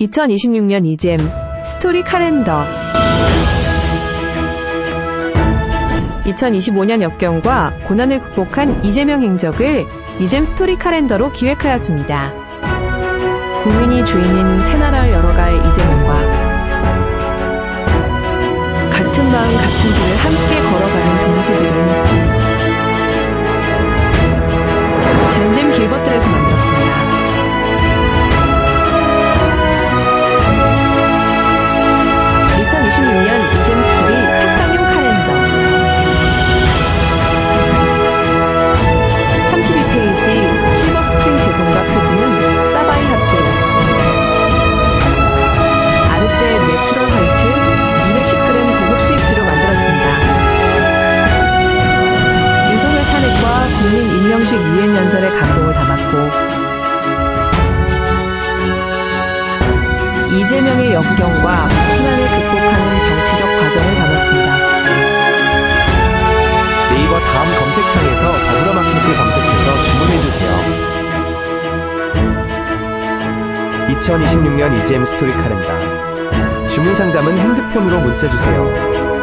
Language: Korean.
2026년 이잼 스토리 카렌더 2025년 역경과 고난을 극복한 이재명 행적을 이잼 스토리 카렌더로 기획하였습니다. 국민이 주인인 새나라를 열어갈 이재명과 같은 마음 같은 길을 함께 걸어가는 동지들은 젠잼 길벗들에서 내추럴 화이트 210g 고급 수입지로 만들었습니다. 윤석열 탄핵과 국민 임명식 유엔 연설의 감동을 담았고 이재명의 역경과 순환을 극복하는 정치적 과정을 담았습니다. 네이버 다음 검색창에서 더불어마켓을 검색해서 주문해주세요. 2026년 EGM 스토리 카렌다. 주문 상담은 핸드폰으로 문자 주세요.